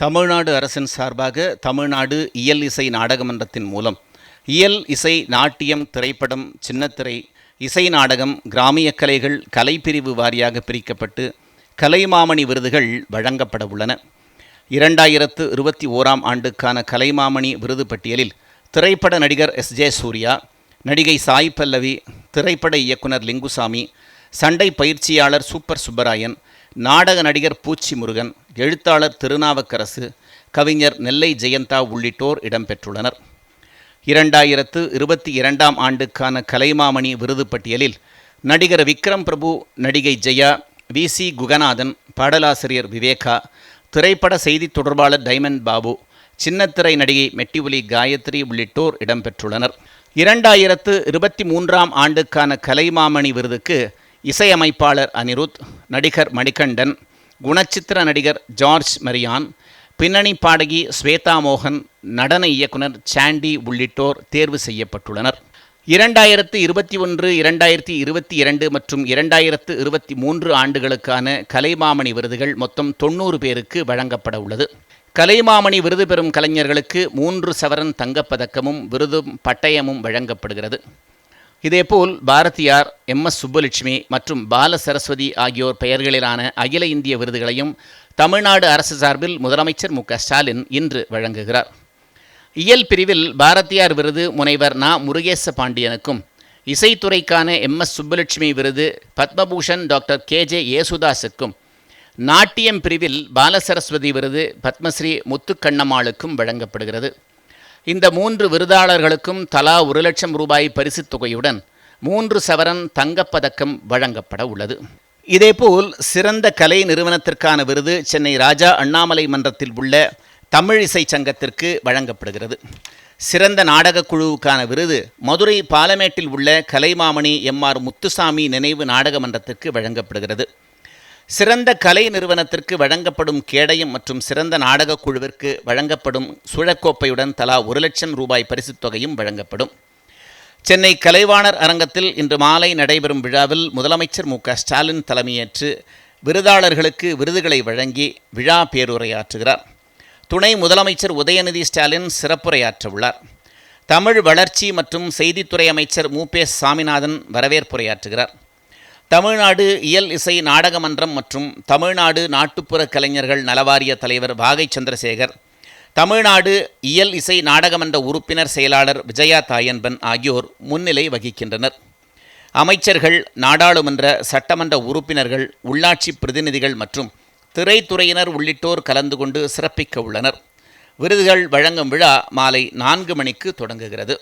தமிழ்நாடு அரசின் சார்பாக தமிழ்நாடு இயல் இசை நாடகமன்றத்தின் மூலம் இயல் இசை நாட்டியம் திரைப்படம் சின்னத்திரை இசை நாடகம் கிராமிய கலைகள் கலைப்பிரிவு வாரியாக பிரிக்கப்பட்டு கலைமாமணி விருதுகள் வழங்கப்பட உள்ளன. இரண்டாயிரத்து இருபத்தி ஓராம் ஆண்டுக்கான கலைமாமணி விருது பட்டியலில் திரைப்பட நடிகர் எஸ் ஜே சூர்யா நடிகை சாய் பல்லவி திரைப்பட இயக்குனர் லிங்குசாமி சண்டை பயிற்சியாளர் சூப்பர் சுப்பராயன் நாடக நடிகர் பூச்சி முருகன் எழுத்தாளர் திருநாவுக்கரசு கவிஞர் நெல்லை ஜெயந்தா உள்ளிட்டோர் இடம்பெற்றுள்ளனர். இரண்டாயிரத்து இருபத்தி இரண்டாம் ஆண்டுக்கான கலைமாமணி விருது பட்டியலில் நடிகர் விக்ரம் பிரபு நடிகை ஜெயா வி. சி. குகநாதன் பாடலாசிரியர் விவேகா திரைப்பட செய்தி தொடர்பாளர் டைமண்ட் பாபு சின்னத்திரை நடிகை மெட்டிஒலி காயத்ரி உள்ளிட்டோர் இடம்பெற்றுள்ளனர். இரண்டாயிரத்து இருபத்தி மூன்றாம் ஆண்டுக்கான கலைமாமணி விருதுக்கு இசையமைப்பாளர் அனிருத் நடிகர் மணிகண்டன் குணச்சித்திர நடிகர் ஜார்ஜ் மரியான் பின்னணி பாடகி ஸ்வேதா மோகன் நடன இயக்குனர் சாண்டி உள்ளிட்டோர் தேர்வு செய்யப்பட்டுள்ளனர். இரண்டாயிரத்து இருபத்தி ஒன்று இரண்டாயிரத்தி இருபத்தி இரண்டு மற்றும் இரண்டாயிரத்து இருபத்தி மூன்று ஆண்டுகளுக்கான கலைமாமணி விருதுகள் மொத்தம் தொண்ணூறு பேருக்கு வழங்கப்பட உள்ளது. கலைமாமணி விருது பெறும் கலைஞர்களுக்கு மூன்று சவரன் தங்கப்பதக்கமும் விருதும் பட்டயமும் வழங்கப்படுகிறது. இதேபோல் பாரதியார் எம். எஸ். சுப்புலட்சுமி மற்றும் பால சரஸ்வதி ஆகியோர் பெயர்களிலான அகில இந்திய விருதுகளையும் தமிழ்நாடு அரசு சார்பில் முதலமைச்சர் மு. ஸ்டாலின் இன்று வழங்குகிறார். இயல் பிரிவில் பாரதியார் விருது முனைவர் நா. முருகேச பாண்டியனுக்கும் இசைத்துறைக்கான எம். எஸ். சுப்புலட்சுமி விருது பத்மபூஷன் டாக்டர் கே. ஜே. யேசுதாஸுக்கும் நாட்டியம் பிரிவில் பாலசரஸ்வதி விருது பத்மஸ்ரீ முத்துக்கண்ணம்மாளுக்கும் வழங்கப்படுகிறது. இந்த மூன்று விருதாளர்களுக்கும் தலா ஒரு லட்சம் ரூபாய் பரிசுத் தொகையுடன் மூன்று சவரன் தங்கப்பதக்கம் வழங்கப்பட உள்ளது. இதேபோல் சிறந்த கலை நிறுவனத்திற்கான விருது சென்னை ராஜா அண்ணாமலை மன்றத்தில் உள்ள தமிழ் இசை சங்கத்திற்கு வழங்கப்படுகிறது. சிறந்த நாடகக் குழுவுக்கான விருது மதுரை பாலமேட்டில் உள்ள கலைமாமணி எம் ஆர் முத்துசாமி நினைவு நாடக மன்றத்திற்கு வழங்கப்படுகிறது. சிறந்த கலை நிறுவனத்திற்கு வழங்கப்படும் கேடயம் மற்றும் சிறந்த நாடகக் குழுவிற்கு வழங்கப்படும் சுழக்கோப்பையுடன் தலா ஒரு லட்சம் ரூபாய் பரிசுத் தொகையும் வழங்கப்படும். சென்னை கலைவாணர் அரங்கத்தில் இன்று மாலை நடைபெறும் விழாவில் முதலமைச்சர் மு க ஸ்டாலின் தலைமையேற்று விருதாளர்களுக்கு விருதுகளை வழங்கி விழா பேருரையாற்றுகிறார். துணை முதலமைச்சர் உதயநிதி ஸ்டாலின் சிறப்புரையாற்ற உள்ளார் தமிழ் வளர்ச்சி மற்றும் செய்தித்துறை அமைச்சர் மு பே சாமிநாதன் வரவேற்புரையாற்றுகிறார். தமிழ்நாடு இயல் இசை நாடகமன்றம் மற்றும் தமிழ்நாடு நாட்டுப்புற கலைஞர்கள் நலவாரிய தலைவர் வாகை சந்திரசேகர் தமிழ்நாடு இயல் இசை நாடகமன்ற உறுப்பினர் செயலாளர் விஜயா தாயன்பன் ஆகியோர் முன்னிலை வகிக்கின்றனர். அமைச்சர்கள் நாடாளுமன்ற சட்டமன்ற உறுப்பினர்கள் உள்ளாட்சி பிரதிநிதிகள் மற்றும் திரைத்துறையினர் உள்ளிட்டோர் கலந்து கொண்டு சிறப்பிக்க உள்ளனர். விருதுகள் வழங்கும் விழா மாலை நான்கு மணிக்கு தொடங்குகிறது.